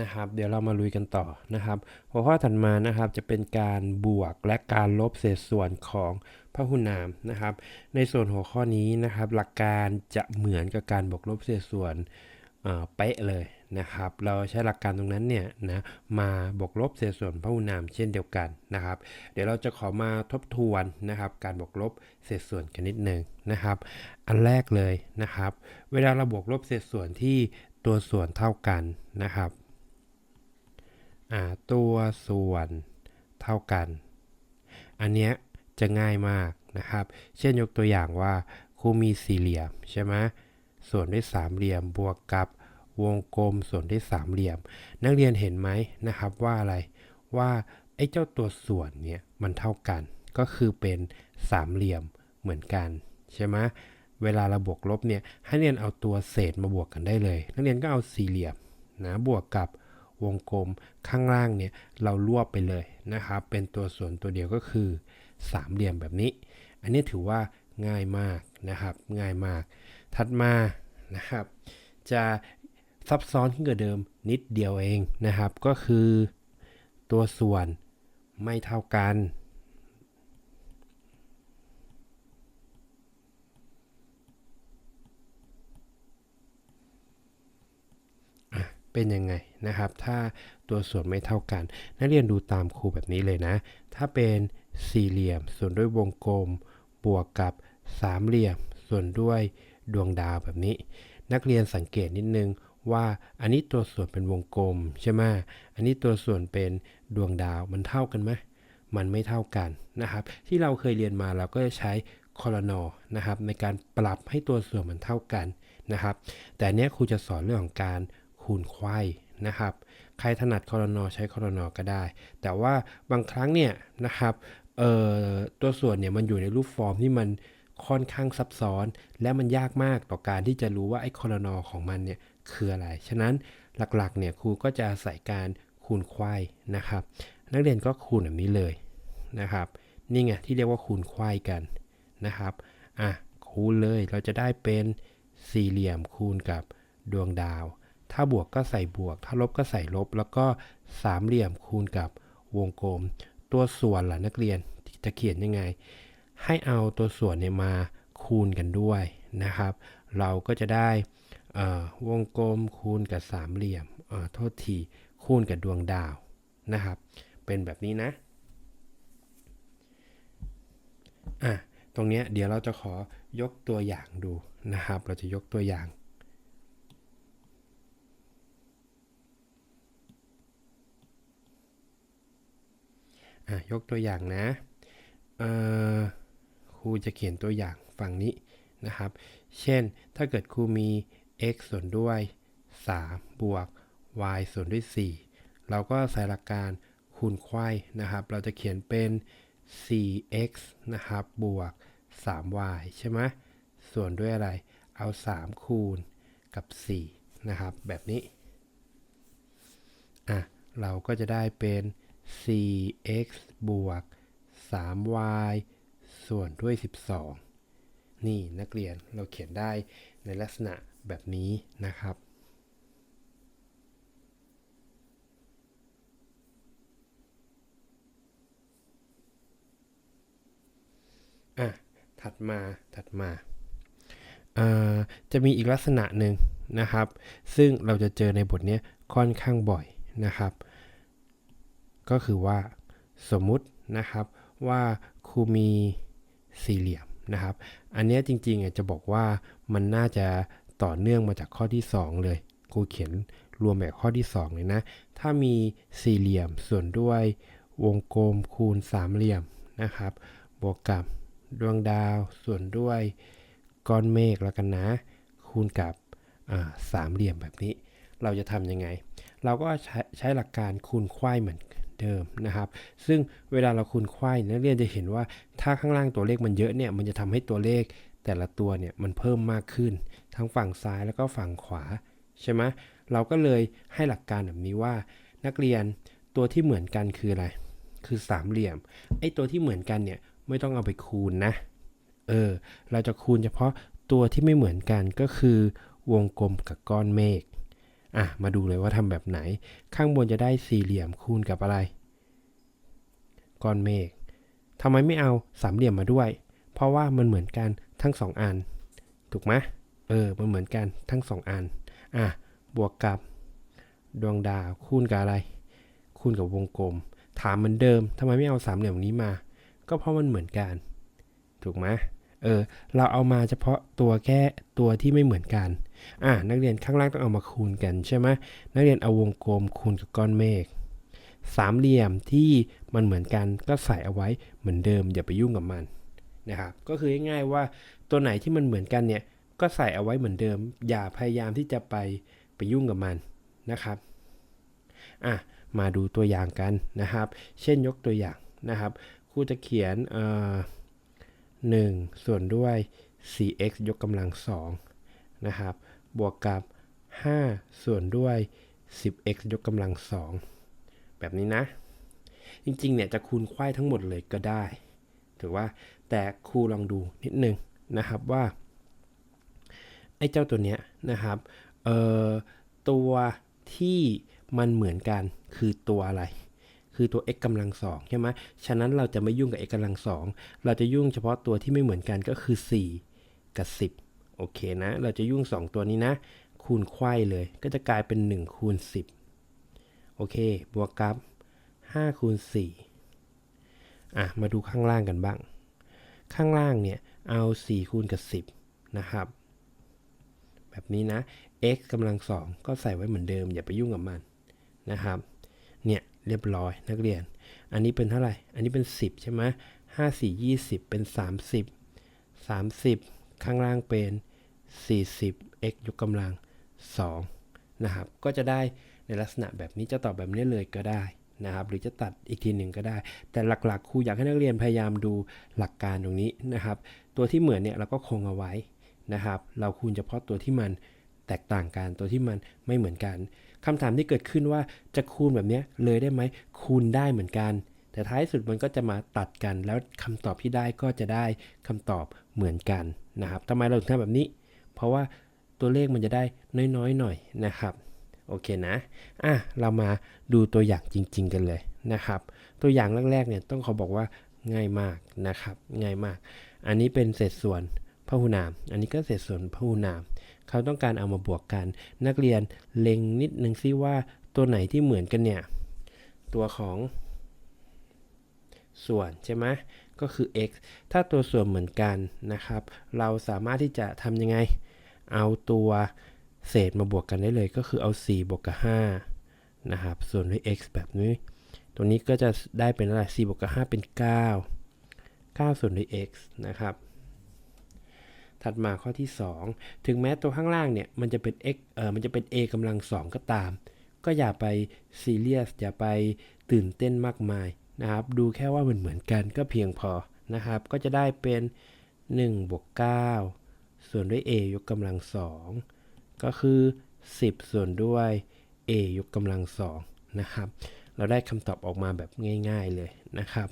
นะครับ เดี๋ยวเรามาลุยกันต่อนะครับ หัวข้อถัดมานะครับจะเป็นการบวกและการลบเศษส่วนของพหุนามนะครับ ในส่วนหัวข้อนี้นะครับ หลักการจะเหมือนกับการบวกลบเศษส่วนเออเป๊ะเลยนะครับ เราใช้หลักการตรงนั้นเนี่ยนะมาบวกลบเศษส่วนพหุนามเช่นเดียวกันนะครับ เดี๋ยวเราจะขอมาทบทวนนะครับ การบวกลบเศษส่วนกันนิดหนึ่งนะครับ อันแรกเลยนะครับ เวลาเราบวกลบเศษส่วนที่ตัวส่วนเท่ากันนะครับ ตัวส่วนเท่ากัน อันเนี้ยจะง่ายมากนะครับ เช่นยกตัวอย่างว่าครูมีสี่เหลี่ยมใช่ไหมส่วนด้วยสามเหลี่ยมบวกกับวงกลมส่วนด้วยสามเหลี่ยม นักเรียนเห็นไหมนะครับว่าอะไรว่าไอ้เจ้าตัวส่วนเนี่ยมันเท่ากัน ก็คือเป็นสามเหลี่ยมเหมือนกันใช่ไหมเวลาเราบวกลบเนี่ยให้เรียนเอาตัวเศษมาบวกกันได้เลย นักเรียนก็เอาสี่เหลี่ยมนะบวกกับ วงกลมข้างล่างเนี่ยเรารวบไปเลยนะครับ เป็นตัวส่วนตัวเดียวก็คือสามเหลี่ยมแบบนี้ อันนี้ถือว่าง่ายมากนะครับ ง่ายมาก ถัดมานะครับ จะซับซ้อนขึ้นกว่าเดิมนิดเดียวเองนะครับ ก็คือตัวส่วนไม่เท่ากัน เป็นยังไงนะครับ ถ้าตัวส่วนไม่เท่ากัน นักเรียนดูตามครูแบบนี้เลยนะ ถ้าเป็นสี่เหลี่ยม ส่วนด้วยวงกลม บวกกับสามเหลี่ยม ส่วนด้วยดวงดาวแบบนี้ นักเรียนสังเกตนิดนึงว่าอันนี้ตัวส่วนเป็นวงกลมใช่ไหมอันนี้ตัวส่วนเป็นดวงดาวมันเท่ากันไหมมันไม่เท่ากันนะครับ ที่เราเคยเรียนมาเราก็จะใช้คอรนอนะครับในการปรับให้ตัวส่วนมันเท่ากันนะครับ แต่เนี้ยครูจะสอนเรื่องของการ คูณไขว้นะครับ ใครถนัดคอรนอใช้คอรนอก็ได้ แต่ว่าบางครั้งเนี่ยนะครับเอ่อตัวส่วนเนี่ยมันอยู่ในรูปฟอร์มที่มันค่อนข้างซับซ้อน และมันยากมากต่อการที่จะรู้ว่าไอ้คอรนอของมันเนี่ยคืออะไร ฉะนั้นหลักๆเนี่ยครูก็จะใส่การคูณไขว้นะครับ นักเรียนก็คูณแบบนี้เลยนะครับ นี่ไงที่เรียกว่าคูณไขว้กันนะครับอะคูณเลยเราจะได้เป็นสี่เหลี่ยมคูณกับดวงดาว ถ้าบวกก็ใส่บวก ถ้าลบก็ใส่ลบ แล้วก็สามเหลี่ยมคูณกับวงกลม ตัวส่วนล่ะนักเรียนจะเขียนยังไง ให้เอาตัวส่วนเนี่ยมาคูณกันด้วยนะครับ เราก็จะได้วงกลมคูณกับสามเหลี่ยมโทษทีคูณกับดวงดาวนะครับ เป็นแบบนี้นะอะตรงเนี้ยเดี๋ยวเราจะขอยกตัวอย่างดูนะครับ เราจะยกตัวอย่าง ยกตัวอย่างนะครูจะเขียนตัวอย่างฝั่งนี้นะครับ เช่น ถ้าเกิดครูมี x ส่วนด้วย 3 บวก y ส่วนด้วย 4 เราก็ใส่หลักการคูณไขว้นะครับ เราจะเขียนเป็น 4x นะครับ บวก 3y ใช่ไหมส่วนด้วยอะไร เอา 3 คูณกับ 4 นะครับ แบบนี้ อะ เราก็จะได้เป็น 4x บวก 3y ส่วนด้วย 12 นี่นักเรียนเราเขียนได้ในลักษณะแบบนี้นะครับ อะ ถัดมา ถัดมาอ่อจะมีอีกลักษณะหนึ่งนะครับ ซึ่งเราจะเจอในบทนี้ค่อนข้างบ่อยนะครับ ก็คือว่าสมมุตินะครับว่าครูมีสี่เหลี่ยมนะครับ อันนี้จริงๆอะจะบอกว่ามันน่าจะต่อเนื่องมาจากข้อที่ 2 เลยครูเขียนรวมแบบข้อที่ 2 เลยนะ ถ้ามีสี่เหลี่ยมส่วนด้วยวงกลมคูณสามเหลี่ยมนะครับ บวกกับดวงดาวส่วนด้วยก้อนเมฆแล้วกันนะ คูณกับอ่าสามเหลี่ยมแบบนี้ เราจะทำยังไง เราก็ใช้ใชหลักการคูณไขว้เหมือน เดิมนะครับ ซึ่งเวลาเราคูณไข้นักเรียนจะเห็นว่าถ้าข้างล่างตัวเลขมันเยอะเนี่ยมันจะทำให้ตัวเลขแต่ละตัวเนี่ยมันเพิ่มมากขึ้น ทั้งฝั่งซ้ายแล้วก็ฝั่งขวาใช่ไหมเราก็เลยให้หลักการแบบนี้ว่า นักเรียนตัวที่เหมือนกันคืออะไร คือสามเหลี่ยมไอ้ตัวที่เหมือนกันเนี่ยไม่ต้องเอาไปคูณนะเออเราจะคูณเฉพาะตัวที่ไม่เหมือนกันก็คือวงกลมกับก้อนเมฆ อะมาดูเลยว่าทำแบบไหน ข้างบนจะได้สี่เหลี่ยมคูณกับอะไร ก้อนเมฆทำไมไม่เอาสามเหลี่ยมมาด้วย เพราะว่ามันเหมือนกันทั้งสองอัน ถูกไหมเออ มันเหมือนกันทั้งสองอัน อะ บวกกับดวงดาวคูณกับอะไร คูณกับวงกลม ถามเหมือนเดิมทำไมไม่เอาสามเหลี่ยมนี้มา ก็เพราะมันเหมือนกัน ถูกไหม เออเราเอามาเฉพาะตัวแค่ตัวที่ไม่เหมือนกันอะนักเรียนข้างล่างต้องเอามาคูณกันใช่ไหมนักเรียนเอาวงกลมคูณกับก้อนเมฆสามเหลี่ยมที่มันเหมือนกันก็ใส่เอาไว้เหมือนเดิมอย่าไปยุ่งกับมันนะครับก็คือง่ายๆว่าตัวไหนที่มันเหมือนกันเนี่ยก็ใส่เอาไว้เหมือนเดิม อย่าพยายามที่จะไปไปยุ่งกับมันนะครับอะมาดูตัวอย่างกันนะครับ เช่นยกตัวอย่างนะครับครูจะเขียนเอ่อ หนึ่งส่วนด้วย 4x ยกกำลังสองนะครับ บวกกับ 5 ส่วนด้วย 10x ยกกำลังสองแบบนี้นะ จริงๆ เนี่ยจะคูณไขว้ทั้งหมดเลยก็ได้ ถือว่าแต่ครูลองดูนิดนึงนะครับว่า ไอ้เจ้าตัวเนี้ยนะครับ เอ่อ ตัวที่มันเหมือนกันคือตัวอะไร คือตัว x กำลังสองใช่ไหมฉะนั้นเราจะไม่ยุ่งกับ x กำลังสองเราจะยุ่งเฉพาะตัวที่ไม่เหมือนกันก็คือ 4 กับ 10 โอเคนะ เราจะยุ่ง 2 ตัวนี้นะ คูณไขว้เลย ก็จะกลายเป็น 1 คูณ 10 โอเค บวกกับ 5 คูณ 4 อะ มาดูข้างล่างกันบ้าง ข้างล่างเนี่ย เอา 4 คูณกับ 10 นะครับ แบบนี้นะ x กำลังสองก็ใส่ไว้เหมือนเดิม อย่าไปยุ่งกับมันนะครับ เนี่ย เรียบร้อยนักเรียน อันนี้เป็นเท่าไหร่ อันนี้เป็น 10 ใช่ไหมห้าสี่ยี่สิบเป็น 30 30 ข้างล่างเป็น 40 x ยกกำลัง2นะครับ ก็จะได้ในลักษณะแบบนี้จะตอบแบบนี้เลยก็ได้นะครับ หรือจะตัดอีกทีหนึ่งก็ได้ แต่หลักๆครูอยากให้นักเรียนพยายามดูหลักการตรงนี้นะครับ ตัวที่เหมือนเนี่ยเราก็คงเอาไว้นะครับ เราคูณเฉพาะตัวที่มันแตกต่างกัน ตัวที่มันไม่เหมือนกัน คำถามที่เกิดขึ้นว่าจะคูณแบบนี้เลยได้ไหมคูณได้เหมือนกัน แต่ท้ายสุดมันก็จะมาตัดกัน แล้วคำตอบที่ได้ก็จะได้คำตอบเหมือนกันนะครับทำไมเราถึงทำแบบนี้ เพราะว่าตัวเลขมันจะได้น้อยๆหน่อยนะครับโอเคนะ อะ เรามาดูตัวอย่างจริง ๆ กันเลยนะครับ ตัวอย่างแรกๆเนี่ยต้องขอบอกว่าง่ายมากนะครับ ง่ายมาก อันนี้เป็นเศษส่วน พหุนาม อันนี้ก็เศษส่วนพหุนาม เขาต้องการเอามาบวกกัน นักเรียนเล็งนิดนึงซิว่าตัวไหนที่เหมือนกันเนี่ย ตัวของส่วนใช่ไหมก็คือ x ถ้าตัวส่วนเหมือนกันนะครับ เราสามารถที่จะทำยังไง เอาตัวเศษมาบวกกันได้เลย ก็คือเอา 4 บวกกับ 5 นะครับ ส่วนด้วย x แบบนี้ ตัวนี้ก็จะได้เป็นอะไร4บวกกับ 5 เป็น 9 9 ส่วนด้วย x นะครับ ถัดมาข้อที่ 2 ถึงแม้ตัวข้างล่างเนี่ยมันจะเป็น x เออมันจะเป็น a กำลัง 2 ก็ตาม ก็อย่าไปซีเรียสอย่าไปตื่นเต้นมากมายนะครับ ดูแค่ว่ามันเหมือนกันก็เพียงพอนะครับ ก็จะได้เป็น1บวก9ส่วนด้วย a ยกกำลัง 2 ก็คือ 10 ส่วนด้วย a ยกกำลัง2นะครับ เราได้คำตอบออกมาแบบง่าย ๆเลยนะครับ